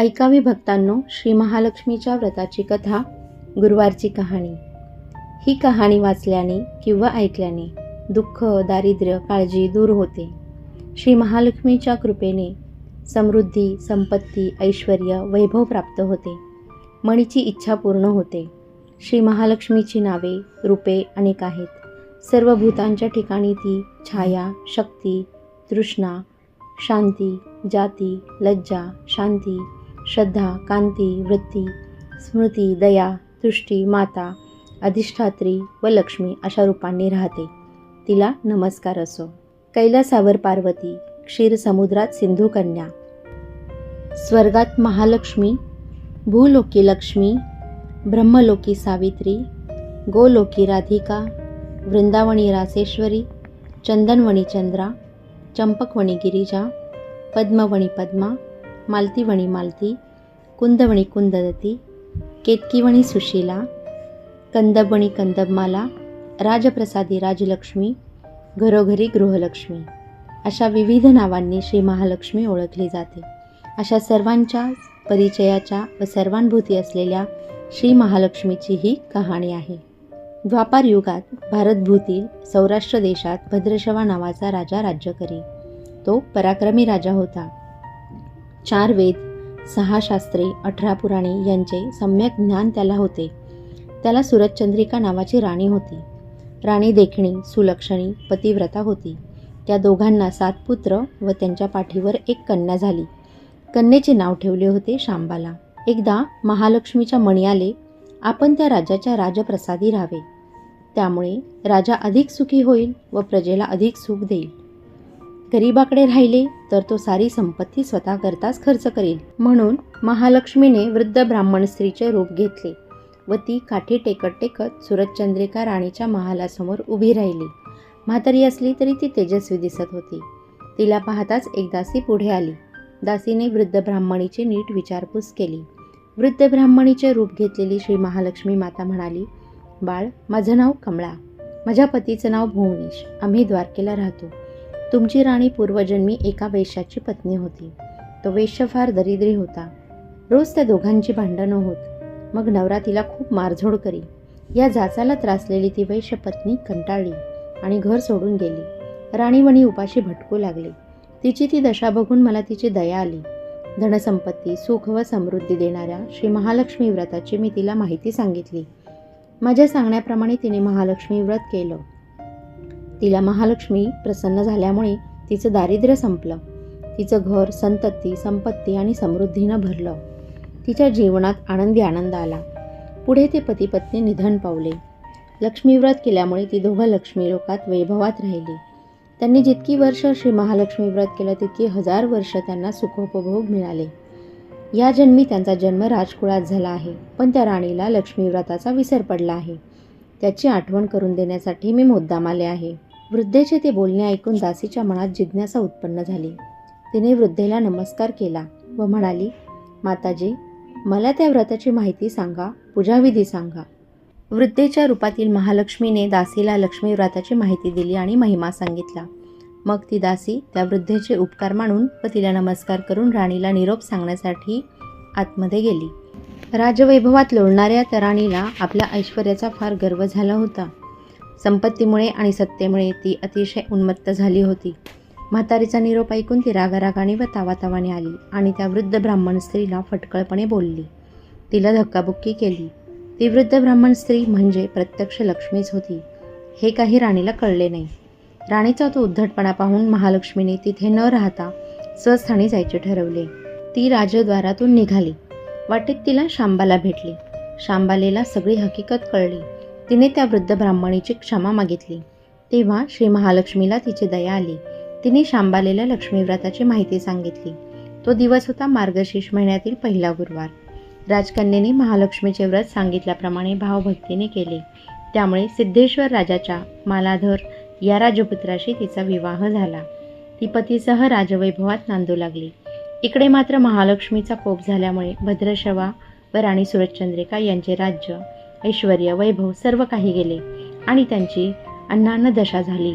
ऐकावी भक्तांनो श्री महालक्ष्मीच्या व्रताची कथा गुरुवारची कहाणी. ही कहाणी वाचल्याने किंवा ऐकल्याने दुःख दारिद्र्य काळजी दूर होते. श्री महालक्ष्मीच्या कृपेने समृद्धी संपत्ती ऐश्वर वैभव प्राप्त होते. मणीची इच्छा पूर्ण होते. श्री महालक्ष्मीची नावे रूपे अनेक आहेत. सर्व भूतांच्या ठिकाणी ती छाया शक्ती तृष्णा शांती जाती लज्जा शांती श्रद्धा कांती वृत्ती स्मृती दया दृष्टी माता अधिष्ठात्री व लक्ष्मी अशा रूपांनी राहते. तिला नमस्कार असो. कैलासावर पार्वती क्षीर समुद्रात सिंधू कन्या. स्वर्गात महालक्ष्मी भूलोकी लक्ष्मी ब्रह्मलोकी सावित्री गोलोकी राधिका वृंदावणी रासेश्वरी चंदनवणी चंद्रा चंपकवणी गिरिजा पद्मवणी पद्मा मालतीवणी मालती कुंदवणी कुंददती केतकीवणी सुशीला कंदबणी कंदबमाला राजप्रसादी राजलक्ष्मी घरोघरी गृहलक्ष्मी अशा विविध नावांनी श्री महालक्ष्मी ओळखली जाते. अशा सर्वांच्या परिचयाच्या व सर्वांभूती असलेल्या श्री महालक्ष्मीची ही कहाणी आहे. द्वापार युगात भारतभूतील सौराष्ट्र देशात भद्रशवा नावाचा राजा राज्य करी. तो पराक्रमी राजा होता. चार वेद सहा शास्त्रे अठरा पुराणे यांचे सम्यक ज्ञान त्याला होते. त्याला सूरजचंद्रिका नावाची राणी होती. राणी देखणी सुलक्षणी पतिव्रता होती. त्या दोघांना सात पुत्र व त्यांच्या पाठीवर एक कन्या झाली. कन्येचे नाव ठेवले होते शांबाला. एकदा महालक्ष्मीच्या मणी आले आपण त्या राजाच्या राजप्रसादी राहावे. त्यामुळे राजा अधिक सुखी होईल व प्रजेला अधिक सुख देईल. गरीबाकडे राहिले तर तो सारी संपत्ती स्वतः करताच खर्च करेल. म्हणून महालक्ष्मीने वृद्ध ब्राह्मण स्त्रीचे रूप घेतले व ती काठी टेकत टेकत सुरतचंद्रिका राणीच्या महालासमोर उभी राहिली. म्हातारी असली तरी ती तेजस्वी दिसत होती. तिला पाहताच एक दासी पुढे आली. दासीने वृद्ध ब्राह्मणीची नीट विचारपूस केली. वृद्ध ब्राह्मणीचे रूप घेतलेली श्री महालक्ष्मी माता म्हणाली बाळ माझं नाव कमळा. माझ्या पतीचं नाव भुवनेश. आम्ही द्वारकेला राहतो. तुमची राणी पूर्वजन्मी एका वेश्याची पत्नी होती. तो वेश्य फार दरिद्री होता. रोज त्या दोघांची भांडणं होत. मग नवरा तिला खूप मारझोड करी. या जाचाला त्रासलेली ती वैश्य पत्नी कंटाळली आणि घर सोडून गेली. राणीवणी उपाशी भटकू लागली. तिची ती दशा बघून मला तिची दया आली. धनसंपत्ती सुख व समृद्धी देणाऱ्या श्री महालक्ष्मी व्रताची मी तिला माहिती सांगितली. माझ्या सांगण्याप्रमाणे तिने महालक्ष्मी व्रत केलं. तिला महालक्ष्मी प्रसन्न झाल्यामुळे तिचं दारिद्र्य संपलं. तिचं घर संतती संपत्ती आणि समृद्धीनं भरलं. तिच्या जीवनात आनंदी आनंद आला. पुढे ते पतीपत्नी निधन पावले. लक्ष्मीव्रत केल्यामुळे ती दोघं लक्ष्मी लोकात वैभवात राहिली. त्यांनी जितकी वर्ष श्री महालक्ष्मी व्रत केलं तितकी हजार वर्ष त्यांना सुखोपभोग मिळाले. या जन्मी त्यांचा जन्म राजकुळात झाला आहे पण त्या राणीला लक्ष्मीव्रताचा विसर पडला आहे. त्याची आठवण करून देण्यासाठी मी मुद्दाम आले आहे. वृद्धेचे ते बोलणे ऐकून दासीच्या मनात जिज्ञासा उत्पन्न झाली. तिने वृद्धेला नमस्कार केला व म्हणाली माताजी मला त्या व्रताची माहिती सांगा पूजाविधी सांगा. वृद्धेच्या रूपातील महालक्ष्मीने दासीला लक्ष्मी व्रताची माहिती दिली आणि महिमा सांगितला. मग ती दासी त्या वृद्धेचे उपकार मानून व तिला नमस्कार करून राणीला निरोप सांगण्यासाठी आतमध्ये गेली. राजवैभवात लोळणाऱ्या त्या राणीला आपल्या ऐश्वर्याचा फार गर्व झाला होता. संपत्तीमुळे आणि सत्तेमुळे ती अतिशय उन्मत्त झाली होती. म्हातारीचा निरोप ऐकून ती रागारागाने व तावातावाने आली आणि त्या वृद्ध ब्राह्मण स्त्रीला फटकळपणे बोलली. तिला धक्काबुक्की केली. ती वृद्ध ब्राह्मण स्त्री म्हणजे प्रत्यक्ष लक्ष्मीच होती. हे काही राणीला कळले नाही. राणीचा तो उद्धटपणा पाहून महालक्ष्मीने तिथे न राहता स्वस्थानी जायचे ठरवले. ती राजद्वारातून निघाली. वाटेत तिला शांबाला भेटली. शांबालेला सगळी हकीकत कळली. तिने त्या वृद्ध ब्राह्मणीची क्षमा मागितली. तेव्हा श्री महालक्ष्मीला तिची दया आली. तिने शांबालेला लक्ष्मीव्रताची माहिती सांगितली. तो दिवस होता मार्गशीर्ष महिन्यातील पहिला गुरुवार. राजकन्येने महालक्ष्मीचे व्रत सांगितल्याप्रमाणे भावभक्तीने केले. त्यामुळे सिद्धेश्वर राजाच्या मालाधर या राजपुत्राशी तिचा विवाह झाला. ती पतीसह राजवैभवात नांदू लागली. इकडे मात्र महालक्ष्मीचा कोप झाल्यामुळे भद्रशवा व राणी सुरतचंद्रिका यांचे राज्य ऐश्वर वैभव सर्व काही गेले आणि त्यांची अन्नान्न दशा झाली.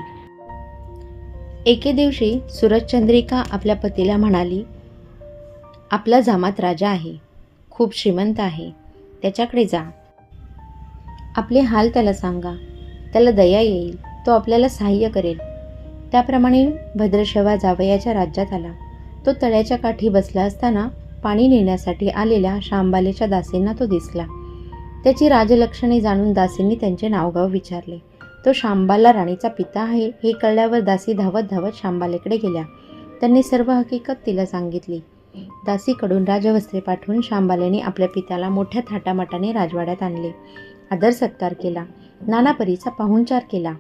एके दिवशी सूरजचंद्रिका आपल्या पतीला म्हणाली आपला जामात राजा आहे खूप श्रीमंत आहे त्याच्याकडे जा. आपले हाल त्याला सांगा त्याला दया येईल तो आपल्याला सहाय्य करेल. त्याप्रमाणे भद्रशवा जावयाच्या राज्यात आला. तो तळ्याच्या काठी बसला असताना पाणी नेण्यासाठी आलेल्या शांबालेच्या दासींना तो दिसला. त्याची राजलक्षणे जाणून दासींनी त्यांचे नावगाव विचारले. तो शांबाला राणीचा पिता आहे हे कळल्यावर दासी धावत धावत शांबालेकडे गेल्या. त्यांनी सर्व हकीकत तिला सांगितली. दासीकडून राजवस्त्रे पाठवून शांबालेने आपल्या पित्याला मोठ्या थाटामाटाने राजवाड्यात आणले. आदर सत्कार केला. नानापरीचा पाहुणचार केला.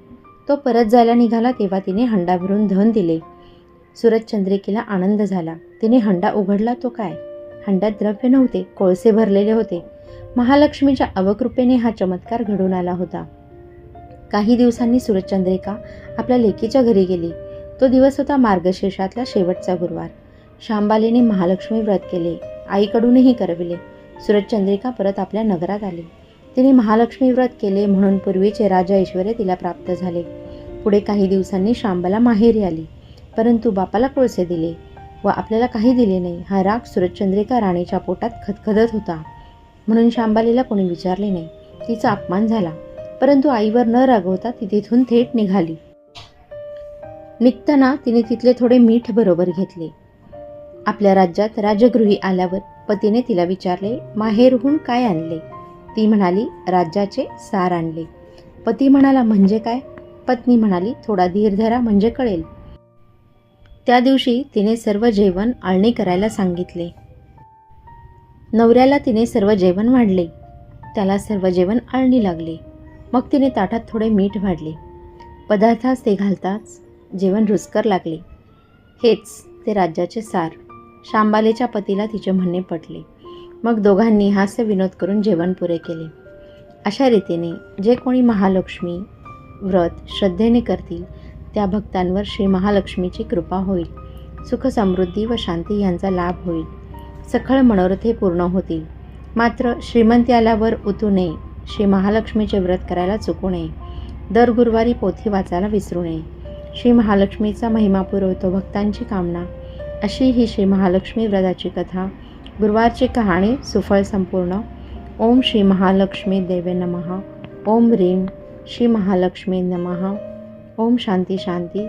तो परत जायला निघाला तेव्हा तिने हंडा भरून धन दिले. सूरजचंद्रिकेला आनंद झाला. तिने हंडा उघडला तो काय? हंड्यात द्रव्य नव्हते कोळसे भरलेले होते. महालक्ष्मीच्या अवकृपेने हा चमत्कार घडून आला होता. काही दिवसांनी सूरजचंद्रिका आपल्या लेकीच्या घरी गेली. तो दिवस होता मार्गशीर्षातला शेवटचा गुरुवार. शांबालीने महालक्ष्मी व्रत केले. आईकडूनही करविले. सूरजचंद्रिका परत आपल्या नगरात आली. तिने महालक्ष्मी व्रत केले म्हणून पूर्वीचे राजा ऐश्वर्य तिला प्राप्त झाले. पुढे काही दिवसांनी शांबाला माहेरी आली. परंतु बापाला कोळसे दिले व आपल्याला काही दिले नाही. हा राग सूरजचंद्रिका राणीच्या पोटात खदखदत होता. म्हणून शांबालीला कोणी विचारले नाही. तिचा अपमान झाला. परंतु आईवर न रागवता ती तिथून थेट निघाली. निघताना तिने तिथले थोडे मीठ बरोबर घेतले. आपल्या राज्यात राजगृही आल्यावर पतीने तिला विचारले माहेरहून काय आणले? ती म्हणाली राज्याचे सार आणले. पती म्हणाला म्हणजे काय? पत्नी म्हणाली थोडा धीर धरा म्हणजे कळेल. त्या दिवशी तिने सर्व जेवण आळणी करायला सांगितले. नवऱ्याला तिने सर्व जेवण वाढले. त्याला सर्व जेवण आळणी लागले. मग तिने ताटात थोडे मीठ वाढले. पदार्थास ते घालताच जेवण रुचकर लागले. हेच ते राज्याचे सार. शांबालेच्या पतीला तिचे म्हणणे पटले. मग दोघांनी हास्य विनोद करून जेवण पुरे केले. अशा रीतीने जे कोणी महालक्ष्मी व्रत श्रद्धेने करतील त्या भक्तांवर श्री महालक्ष्मीची कृपा होईल. सुख समृद्धी व शांती यांचा लाभ होईल. सखळ मनोरथे पूर्ण होतील मात्र श्रीमंती आल्यावर उतू नये श्री महालक्ष्मीचे व्रत करायला चुकू नये दर गुरुवारी पोथी वाचायला विसरू नये. श्री महालक्ष्मीचा महिमा पुरवतो भक्तांची कामना. अशी ही श्री महालक्ष्मी व्रताची कथा गुरुवारची कहाणी सुफळ संपूर्ण. ओम श्री महालक्ष्मी देवे नमः. ओम ह्रीं श्री महालक्ष्मी नमः. ओम शांती शांती.